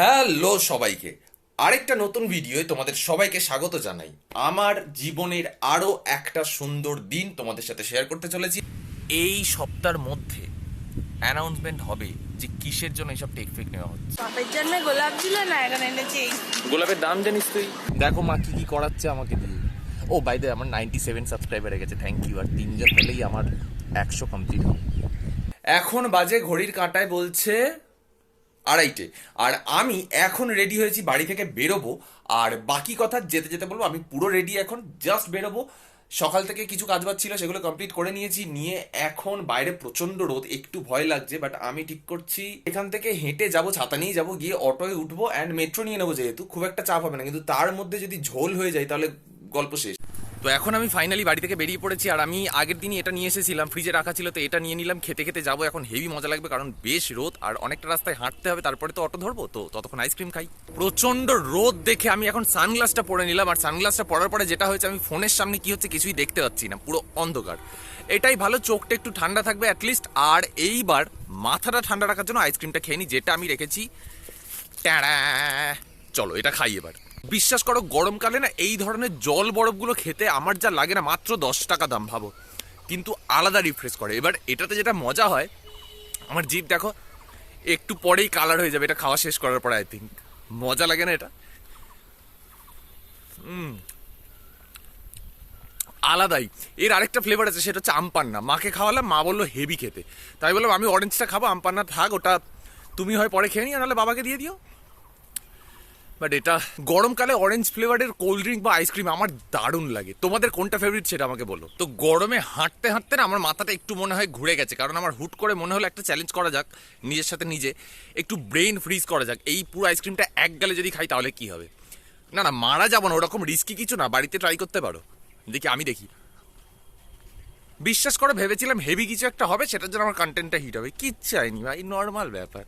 Hello সবাইকে। আরেকটা নতুন ভিডিওয়ে তোমাদের সবাইকে স্বাগত জানাই। আমার জীবনের আরও একটা সুন্দর দিন তোমাদের সাথে শেয়ার করতে চলেছি। এই সপ্তাহের মধ্যে অ্যানাউন্সমেন্ট হবে যে কিসের জন্য এইসব টেক ফেক নেওয়া হচ্ছে। বাপের জন্য গোলাপ ছিল না এখন এনেছি গোলাপের দাম জানিস তুই? দেখো মা কি কি করাচ্ছে আমাকে দিয়ে। ও বাই দ্য আমার নাইনটি সেভেন সাবস্ক্রাইবার হয়ে গেছে থ্যাংক ইউ আর তিনজন হলেই আমার একশো কমপ্লিট হবে। এখন বাজে ঘড়ির কাঁটায় বলছে আড়াইটে। আর আমি এখন রেডি হয়েছি বাড়ি থেকে বেরোবো, আর বাকি কথা যেতে যেতে বলব, আমি পুরো রেডি এখন জাস্ট বেরোবো। সকাল থেকে কিছু কাজ বাজ ছিল, সেগুলো কমপ্লিট করে নিয়েছি, নিয়ে এখন বাইরে প্রচণ্ড রোদ, একটু ভয় লাগছে বাট আমি ঠিক করছি এখান থেকে হেঁটে যাব, ছাতা নিয়ে যাব, গিয়ে অটোয় উঠবো অ্যান্ড মেট্রো নিয়ে নেব যেহেতু, খুব একটা চাপ হবে না, কিন্তু তার মধ্যে যদি ঝোল হয়ে যায়, তাহলে গল্প শেষ। তো এখন আমি ফাইনালি বাড়ি থেকে বেরিয়ে পড়েছি আর আমি আগের দিনই এটা নিয়ে এসেছিলাম ফ্রিজে রাখা ছিল তো এটা নিয়ে নিলাম, খেতে খেতে যাব। এখন হেভি মজা লাগবে কারণ বেশ রোদ আর অনেকটা রাস্তায় হাঁটতে হবে, তারপরে তো অটো ধরবো, তো ততক্ষণ আইসক্রিম খাই। প্রচণ্ড রোদ দেখে আমি এখন সানগ্লাসটা পরে নিলাম আর সানগ্লাসটা পরার পরে যেটা হয়েছে আমি ফোনের সামনে কি হচ্ছে কিছুই দেখতে পাচ্ছি না, পুরো অন্ধকার। এটাই ভালো, চোখটা একটু ঠান্ডা থাকবে অ্যাটলিস্ট আর এইবার মাথাটা ঠান্ডা রাখার জন্য আইসক্রিমটা খেয়ে নিই যেটা আমি রেখেছি। ট্যাড়া চলো, এটা খাই এবার। বিশ্বাস করো, গরমকালে না এই ধরনের জল বরফগুলো খেতে আমার যা লাগে না, মাত্র দশ টাকা দাম ভাবো। কিন্তু আলাদা রিফ্রেশ করে। এবার এটাতে যেটা মজা হয়, আমার জিভ দেখো, একটু পরেই কালার হয়ে যাবে, এটা খাওয়া শেষ করার পরে আই থিঙ্ক মজা লাগে না এটা? আলাদাই। এর আরেকটা ফ্লেভার আছে, সেটা হচ্ছে আমপান্না। মাকে খাওয়ালাম, মা বলল হেভি খেতে। তাই বললাম, আমি অরেঞ্জটা খাব, আমপান্না থাক, ওটা তুমি হয় পরে খেয়ে নিও, নাহলে বাবাকে দিয়ে দিও। বাট এটা গরমকালে অরেঞ্জ ফ্লেভারের কোল্ড ড্রিঙ্ক বা আইসক্রিম আমার দারুণ লাগে। তোমাদের কোনটা ফেভারিট সেটা আমাকে বলো। তো গরমে হাঁটতে হাঁটতে না আমার মাথাটা একটু মনে হয় ঘুরে গেছে, কারণ আমার হুট করে মনে হলো একটা চ্যালেঞ্জ করা যাক, নিজের সাথে নিজে, একটু ব্রেন ফ্রিজ করা যাক। এই পুরো আইসক্রিমটা এক গালে যদি খাই তাহলে কি হবে? না না, মারা যাব না, ওরকম রিস্কি কিছু না, বাড়িতে ট্রাই করতে পারো। দেখি, আমি দেখি। বিশ্বাস করে ভেবেছিলাম হেভি কিছু একটা হবে, সেটার জন্য আমার কন্টেন্টটা হিট হবে। কি চাইনি ভাই নর্মাল ব্যাপার।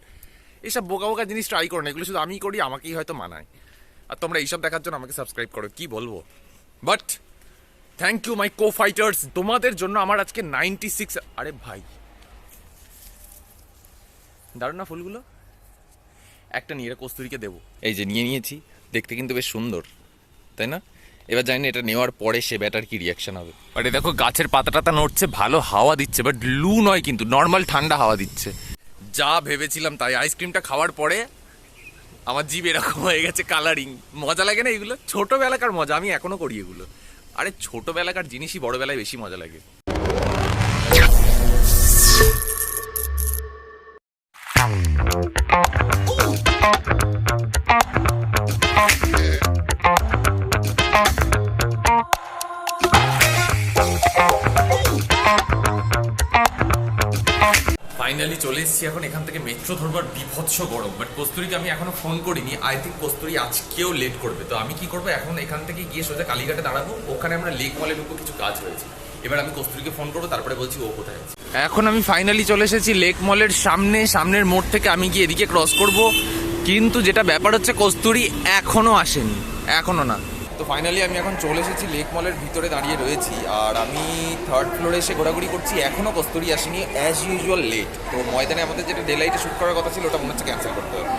এইসব বোকা বোকা জিনিস ট্রাই করো না, এগুলো শুধু আমি করি, আমাকেই হয়তো মানায়। আর তোমরা এইসব দেখার জন্য আমাকে সাবস্ক্রাইব করো, কি বলব? But thank you my co fighters তোমাদের জন্য আমার আজকে নাইনটি সিক্স আরে ভাই। দারুণ না ফুলগুলো? একটা নিয়ে এটা কস্তুরিকে দেবো। এই যে নিয়ে নিয়েছি, দেখতে কিন্তু বেশ সুন্দর, তাই না? এবার জানি এটা নেওয়ার পরে সে ব্যাটার কি রিয়াকশন হবে। বাট দেখো, গাছের পাতা টাতা নড়ছে, ভালো হাওয়া দিচ্ছে বাট লু নয় কিন্তু নর্মাল ঠান্ডা হাওয়া দিচ্ছে। যা ভেবেছিলাম তাই আইসক্রিমটা খাওয়ার পরে আমার জিভ এরকম হয়ে গেছে কালারিং মজা লাগে না এগুলো? ছোটবেলাকার মজা, আমি এখনও করি এগুলো। আরে ছোটবেলাকার জিনিসই বড়বেলায় বেশি মজা লাগে। চলে এসেছি এখন, এখান থেকে মেট্রো ধরবার বিভৎস গরম। বাট কস্তুরিকে আমি এখনও ফোন করিনি। আই থিঙ্ক কস্তুরি আজকেও লেট করবে। তো আমি কি করব? এখন এখান থেকে গিয়ে সোজা কালীঘাটে দাঁড়াবো। ওখানে আমরা লেক মলের উপর কিছু কাজ হয়েছে এবার আমি কস্তুরিকে ফোন করব, তারপরে বলছি ও কোথায় আছে। এখন আমি ফাইনালি চলে এসেছি লেক মলের সামনে। সামনের মোড় থেকে আমি গিয়ে এদিকে ক্রস করব। কিন্তু যেটা ব্যাপার হচ্ছে, কস্তুরি এখনও আসেনি। এখনও না। তো ফাইনালি আমি এখন চলে এসেছি লেক মলের ভিতরে দাঁড়িয়ে রয়েছি। আর আমি থার্ড ফ্লোরে এসে ঘোরাঘুরি করছি। এখনও কস্তুরি আসেনি অ্যাজ ইউজুয়াল লেট তো ময়দানে আমাদের যেটা ডেলাইটে শ্যুট করার কথা ছিল, ওটা মনে হচ্ছে ক্যান্সেল করতে হবে।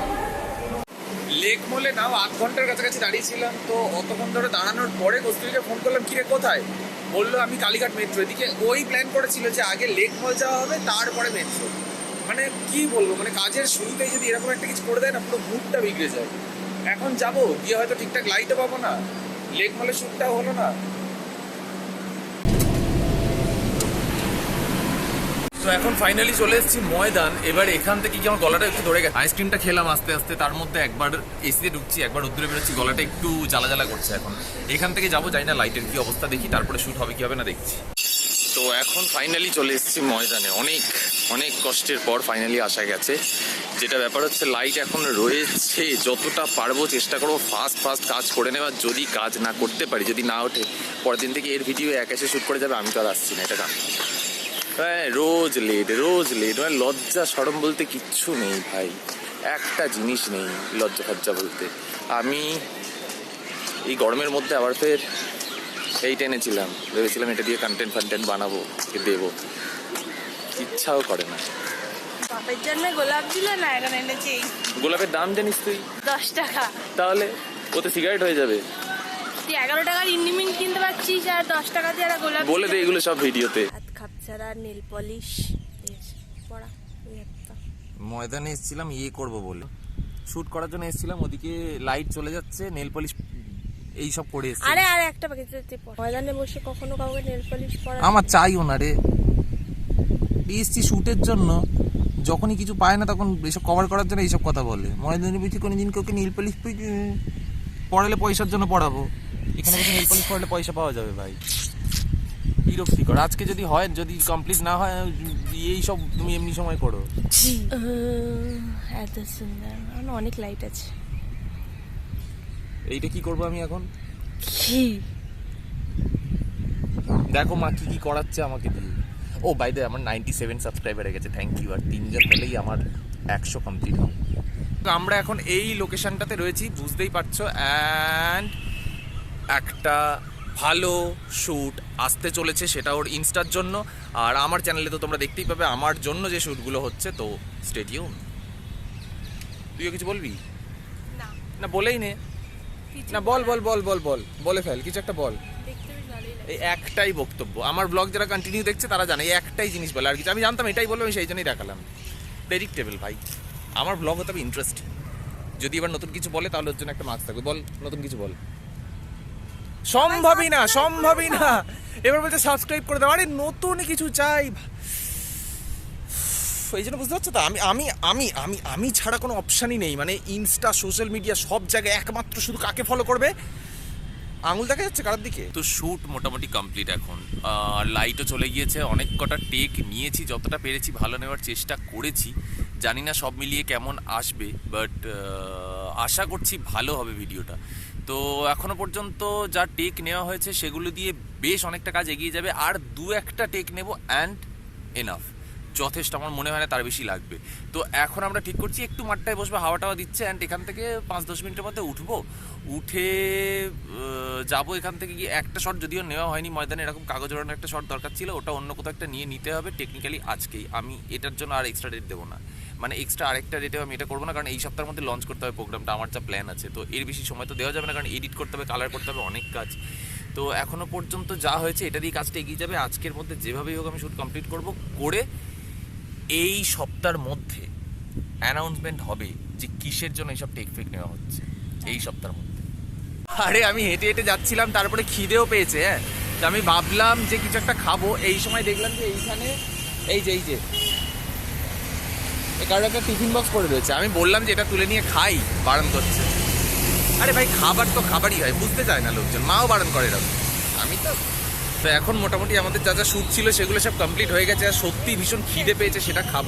লেক মলে নাও, আধ ঘণ্টার কাছাকাছি দাঁড়িয়েছিলাম। তো অতক্ষণ ধরে দাঁড়ানোর পরে কস্তুরিকে ফোন করলাম, কিরে, কোথায়? বলল, আমি কালীঘাট মেট্রো এদিকে ওই প্ল্যান করেছিল যে আগে লেক মল যাওয়া হবে, তারপরে মেট্রো মানে কি বলব মানে কাজের শুরুতেই যদি এরকম একটা কিছু করে দেয় না, পুরো মুডটা বিগড়ে যায়। এখন যাব, গিয়ে হয়তো ঠিকঠাক লাইটও পাবো না। লেক মলের শ্যুটটাও হলো না? তো এখন ফাইনালি চলে এসেছি ময়দান। এবার এখান থেকে কি আমার গলাটা একটু ধরে গেছে? আইসক্রিমটা খেলাম আস্তে আস্তে, তার মধ্যে একবার এসিতে ঢুকছি, একবার উদ্দূরে বেরোচ্ছি, গলাটা একটু জ্বালা জ্বালা করছে এখন। এখান থেকে যাব যাই না লাইটের কি অবস্থা, দেখি তারপরে শ্যুট হবে কি হবে না দেখছি। তো এখন ফাইনালি চলে এসেছি ময়দানে। অনেক অনেক কষ্টের পর ফাইনালি আসা গেছে। যেটা ব্যাপার হচ্ছে লাইট এখন রয়েছে, যতটা পারব চেষ্টা করব ফাস্ট ফাস্ট কাজ করে নেওয়ার, যদি কাজ না করতে পারি, যদি না ওঠে পরের দিন থেকে এর ভিডিও এক এসে শ্যুট করে যাবে, আমি তো আর আসছি না, এটা হ্যাঁ রোজ লেট রোজ লেট মানে লজ্জা সরম বলতে কিচ্ছু নেই ভাই। একটা জিনিস নেই লজ্জা, ফজ্জা বলতে। আমি এই গরমের মধ্যে আবার ফের এই টেনেছিলাম ভেবেছিলাম এটা দিয়ে কন্টেন্ট ফান্টেন্ট বানাবো, দেবো। ইচ্ছাও করে না। বাপের জন্মে গোলাপ দিল না এখন এনেছে। গোলাপের দাম জানিস তুই? দশ টাকা। তাহলে ওতে সিগারেট হয়ে যাবে। তুই এগারো টাকার ইন্ডিমিন কিনতে পারছিস আর দশ টাকা দিয়ে একটা গোলাপ বলে দে এগুলো সব ভিডিওতে। হাত খাপছাড়া নীল পলিশ। পড়া ময়দানে এসেছিলাম ইয়ে করব বলে। শুট করার জন্য এসেছিলাম ওদিকে লাইট চলে যাচ্ছে নেল পলিশ এই সব করে এসেছি আরে আরে একটা বাকি ময়দানে বসে কখনো কাউকে নেল পলিশ পরা আমার চাইও না রে এসছি শুটের জন্য। যখনই কিছু পায় না তখন এইসব কভার করার জন্য এইসব কথা বলে। বলছি কোনো দিন কাউকে নীল পলিশ পড়ালে পয়সার জন্য পড়াবো। এখানে বসে নীল পলিশ পড়ালে পয়সা পাওয়া যাবে ভাই। বিরক্তিকর আজকে যদি হয় যদি কমপ্লিট না হয় এই সব তুমি এমনি সময় করো। এত সুন্দর। আমার অনেক লাইট আছে। এইটা কি করব আমি এখন? কি দেখো মা কি কি করাচ্ছে আমাকে দিয়ে। ও বাই দ্য আমার নাইনটি সেভেন সাবস্ক্রাইবার হয়ে গেছে থ্যাংক ইউ আর তিনজন হলেই আমার একশো কমপ্লিট হবে। আমরা এখন এই লোকেশনটাতে রয়েছি বুঝতেই পারছ অ্যান্ড একটা ভালো শ্যুট আসতে চলেছে সেটা ওর ইনস্টার জন্য। আর আমার চ্যানেলে তো তোমরা দেখতেই পাবে আমার জন্য যে শ্যুটগুলো হচ্ছে তো স্টেডিয়াম তুইও কিছু বলবি? না। বলেই নে। না বল বল বল বল বল বলে ফেল কিছু একটা বল। এই একটাই বক্তব্য। আমার ব্লগ যারা কন্টিনিউ দেখছে, তারা জানে এই একটাই জিনিস বলে। আর কিছু আমি জানতাম, এটাই বলব আমি সেই জন্যই দেখালাম। প্রেডিক্টেবল ভাই। আমার ব্লগ হতে হবে ইন্টারেস্টিং যদি এবার নতুন কিছু বলে, তাহলে ওর জন্য একটা মার্কস থাকবে। বল, নতুন কিছু বল। সম্ভবই না সম্ভবই না। এবার বলছে সাবস্ক্রাইব করে দাও। আরে, নতুন কিছু চাই। এই জন্য বুঝতে পারছ তো? আমি আমি আমি আমি আমি ছাড়া কোনো অপশানই নেই। মানে ইনস্টা সোশ্যাল মিডিয়া সব জায়গায় একমাত্র শুধু কাকে ফলো করবে? আঙুল দেখা যাচ্ছে কার দিকে? তো শ্যুট মোটামুটি কমপ্লিট এখন। লাইটও চলে গিয়েছে। অনেক কটা টেক নিয়েছি, যতটা পেরেছি ভালো নেওয়ার চেষ্টা করেছি। জানি না সব মিলিয়ে কেমন আসবে বাট আশা করছি ভালো হবে ভিডিওটা। তো এখনও পর্যন্ত যা টেক নেওয়া হয়েছে, সেগুলো দিয়ে বেশ অনেকটা কাজ এগিয়ে যাবে। আর দু একটা টেক নেব অ্যান্ড এনাফ যথেষ্ট আমার মনে হয় না তার বেশি লাগবে। তো এখন আমরা ঠিক করছি, একটু মাঠটায় বসবো হাওয়া টাওয়া দিচ্ছে অ্যান্ড এখান থেকে পাঁচ দশ মিনিটের মধ্যে উঠবো। উঠে যাব এখান থেকে গিয়ে, একটা শট যদিও নেওয়া হয়নি ময়দানে, এরকম কাগজ ওড়ানোর একটা শট দরকার ছিল, ওটা অন্য কোথাও একটা নিয়ে নিতে হবে টেকনিক্যালি আজকেই। আমি এটার জন্য আর এক্সট্রা ডেট দেবো না। মানে এক্সট্রা আরেকটা ডেটে আমি এটা করব না, কারণ এই সপ্তাহের মধ্যে লঞ্চ করতে হবে প্রোগ্রামটা আমার যা প্ল্যান আছে। তো এর বেশি সময় তো দেওয়া যাবে না, কারণ এডিট করতে হবে কালার করতে হবে, অনেক কাজ। তো এখনও পর্যন্ত যা হয়েছে, এটা দিয়ে কাজটা এগিয়ে যাবে। আজকের মধ্যে যেভাবেই হোক আমি শ্যুট কমপ্লিট করব, করে এই সপ্তাহের মধ্যে অ্যানাউন্সমেন্ট হবে যে কিসের জন্য এইসব টেক ফেক নেওয়া হচ্ছে, এই সপ্তাহের মধ্যে। আরে, আমি হেঁটে হেঁটে যাচ্ছিলাম, তারপরে খিদেও পেয়েছে হ্যাঁ? তো আমি ভাবলাম যে কিছু একটা খাব, এই সময় দেখলাম যে এইখানে, এই যে এই যে কারও একটা টিফিন বক্স করে রয়েছে। আমি বললাম যে এটা তুলে নিয়ে খাই, বারণ করছে। আরে ভাই, খাবার তো খাবারই হয়, বুঝতে চায় না লোকজন, মাও বারণ করে এরকম। আমি তো তো এখন মোটামুটি আমাদের যা যা শ্যুট ছিল সেগুলো সব কমপ্লিট হয়ে গেছে। আর সত্যি ভীষণ খিদে পেয়েছে, সেটা খাব।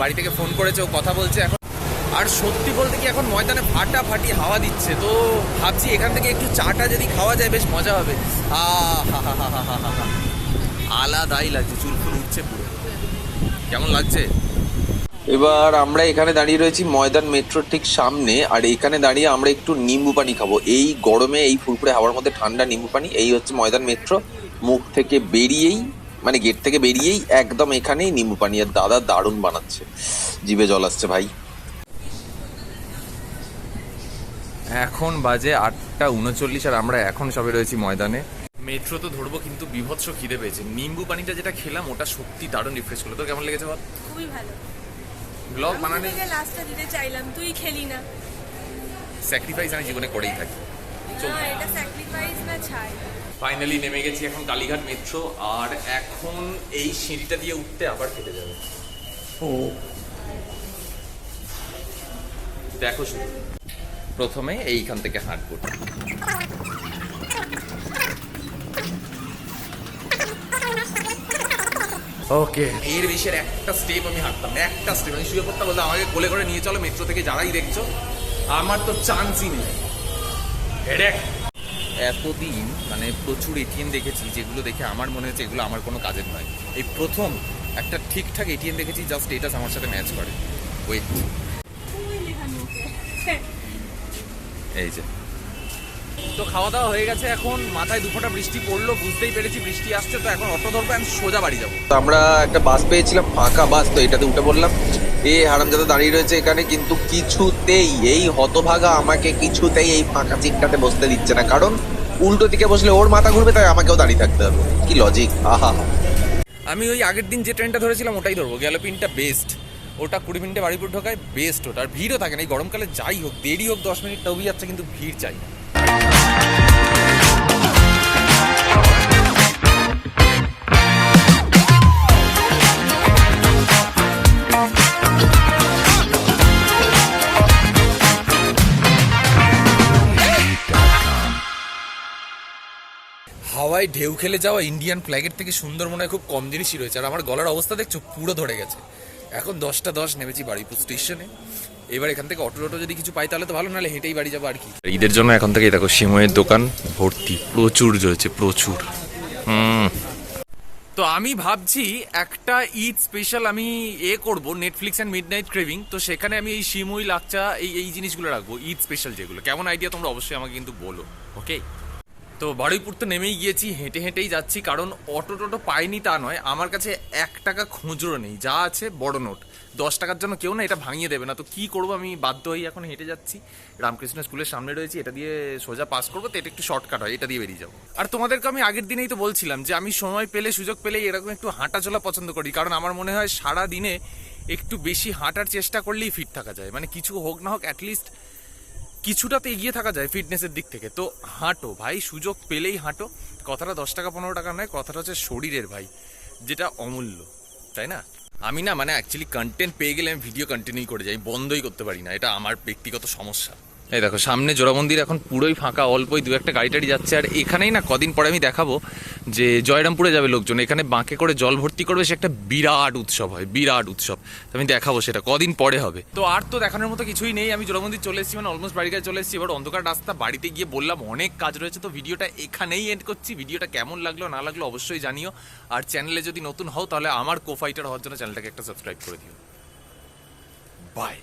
বাড়ি থেকে ফোন করেছে, ও কথা বলছে এখন। আর সত্যি বলতে কি এখন ময়দানে ফাটা ফাটি হাওয়া দিচ্ছে, তো ভাবছি এখান থেকে একটু চাটা যদি খাওয়া যায়, বেশ মজা হবে। আলাদাই লাগছে, চুল ফুল উঠছে পুরো। কেমন লাগছে? এবার আমরা এখানে দাঁড়িয়ে রয়েছি ময়দান মেট্রোর ঠিক সামনে, আর এখানে দাঁড়িয়ে আমরা একটু নিম্বু পানি খাব। এই গরমে এই ফুরফুরে হাওয়ার মধ্যে ঠান্ডা নিম্বু পানি এই হচ্ছে ময়দান মেট্রো। মুখ থেকে বেরিয়েই মানে গেট থেকে বেরিয়েই একদম এখানেই নিম্বু পানি। আর দাদা দারুণ বানাচ্ছে। জিভে জল আসছে ভাই। এখন বাজে আটটা উনচল্লিশ আর আমরা এখন সবে রয়েছি ময়দানে। মেট্রো তো ধরবো কিন্তু বিভৎস খিদে পেয়েছে। নিম্বু পানিটা যেটা খেলাম ওটা সত্যি দারুণ রিফ্রেশ করল। তো কেমন লেগেছে বল? খুবই ভালো। ব্লগ বানানে লাস্টটা দিতে চাইলাম তুই খেলি না। স্যাক্রিফাইস আমি জীবনে করেই থাকি। না এটা স্যাক্রিফাইস না ছাই ফাইনালি নেমে গেছি এখন কালীঘাট মেট্রো আর এখন এই সিঁড়িটা দিয়ে উঠতে আবার কেটে যাবে। ও। দেখো শুধু। প্রথমে এইখান থেকে হাঁটবো। ওকে। এর বেশি একটা স্টেপ আমি হাঁটতাম একটা স্টেপ আমি শুয়ে পড়তাম বলতে আমাকে কোলে করে নিয়ে চলো মেট্রো থেকে যারাই দেখছ আমার তো চান্সই নেই। হেডেক এতদিন মানে প্রচুর এটিএম দেখেছি, যেগুলো দেখে আমার মনে হচ্ছে এগুলো আমার কোনো কাজের নয়। এই প্রথম একটা ঠিকঠাক এটিএম দেখেছি জাস্ট স্টেটাস আমার সাথে ম্যাচ করে। ওয়েট এই যে। তো খাওয়া দাওয়া হয়ে গেছে এখন, মাথায় দুফোটা বৃষ্টি পড়ল, বুঝতেই পেরেছি বৃষ্টি আসছে, তো এখন অটো ধরবো আমি সোজা বাড়ি যাব। আমরা একটা বাস পেয়েছিলাম, ফাঁকা বাস তো এটাতে উঠে পড়লাম। এ হারামজাদা দাঁড়িয়ে রয়েছে এখানে, কিন্তু কিছুতেই এই হতভাগা আমাকে কিছুতেই এই ফাঁকা চিকটাতে বসতে দিচ্ছে না। কারণ উল্টো দিকে বসলে ওর মাথা ঘুরবে, তাই আমাকেও দাঁড়িয়ে থাকতে হবে। কি লজিক আহা। আমি ওই আগের দিন যে ট্রেনটা ধরেছিলাম, ওটাই ধরবো। গ্যালোপিনটা বেস্ট ওটা কুড়ি মিনিটে বাড়িপুর ঢোকায় বেস্ট ওটা। আর ভিড়ও থাকে না, এই গরমকালে যাই হোক, দেরি হোক, দশ মিনিট তবেই যাচ্ছে কিন্তু ভিড় চাই হাওয়ায় ঢেউ খেলে যাওয়া ইন্ডিয়ান ফ্ল্যাগের থেকে সুন্দর মনে হয় খুব কম জিনিসই রয়েছে। আর আমার গলার অবস্থা দেখছ পুরো ধরে গেছে। এখন দশটা দশ নেমেছি বাড়িপুর স্টেশনে এবার এখান থেকে অটো টোটো যদি কিছু পাই তাহলে তো ভালো নাহলে হেঁটেই বাড়ি যাব আর কি। ঈদের জন্য এখন থেকে দেখো সিময়ের দোকান ভর্তি প্রচুর রয়েছে প্রচুর। হুম। তো আমি ভাবছি একটা ঈদ স্পেশাল আমি এ করব Netflix and midnight craving তো সেখানে আমি এই সিমুই লাকচা এই এই জিনিসগুলো রাখব ঈদ স্পেশাল যেগুলো। কেমন আইডিয়া তোমরা অবশ্যই আমাকে কিন্তু বলো ওকে তো বারুইপুর তো নেমেই গিয়েছি, হেঁটে হেঁটেই যাচ্ছি, কারণ অটো টোটো পাইনি তা নয়। আমার কাছে এক টাকা খুচরো নেই, যা আছে বড় নোট। দশ টাকার জন্য কেউ না এটা ভাঙিয়ে দেবে না। তো কি করব, আমি বাধ্য হয়ে এখন হেঁটে যাচ্ছি। রামকৃষ্ণ স্কুলের সামনে রয়েছি, এটা দিয়ে সোজা পাস করব, তো এটা একটু শর্টকাট হয়, এটা দিয়ে বেরিয়ে যাব। আর তোমাদেরকে আমি আগের দিনেই তো বলছিলাম যে আমি সময় পেলে, সুযোগ পেলেই এরকম একটু হাঁটা চলা পছন্দ করি, কারণ আমার মনে হয় সারা দিনে একটু বেশি হাঁটার চেষ্টা করলেই ফিট থাকা যায়। মানে কিছু হোক না হোক অ্যাটলিস্ট কিছুটা তো এগিয়ে থাকা যায় ফিটনেসের দিক থেকে। তো হাঁটো ভাই, সুযোগ পেলেই হাঁটো। কথাটা দশ টাকা, পনেরো টাকা নয়, কথাটা হচ্ছে শরীরের ভাই, যেটা অমূল্য, তাই না? আমি না মানে অ্যাকচুয়ালি কন্টেন্ট পেয়ে গেলে আমি ভিডিও কন্টিনিউ করে যাই বন্ধই করতে পারি না, এটা আমার ব্যক্তিগত সমস্যা। এই দেখো, সামনে জোড়া মন্দির, এখন পুরোই ফাঁকা, অল্পই দু একটা গাড়ি টাড়ি যাচ্ছে। আর এখানেই না, কদিন পরে আমি দেখাবো যে জয়রামপুরে যাবে লোকজন। এখানে বাঁকে করে জল ভর্তি করবে, সে একটা বিরাট উৎসব হয়, বিরাট উৎসব। আমি দেখাবো সেটা, কদিন পরে হবে। তো আর তো দেখানোর মতো কিছুই নেই, আমি জোড়া মন্দির চলে এসেছি মানে অলমোস্ট বাড়ি কাছে চলে এসেছি। এবার অন্ধকার রাস্তা, বাড়িতে গিয়ে বললাম, অনেক কাজ রয়েছে, তো ভিডিওটা এখানেই এন্ড করছি। ভিডিওটা কেমন লাগল, না লাগল অবশ্যই জানিও। আর চ্যানেলে যদি নতুন হও, তাহলে আমার কোফাইটার হওয়ার জন্য চ্যানেলটাকে একটা সাবস্ক্রাইব করে দিও। বাই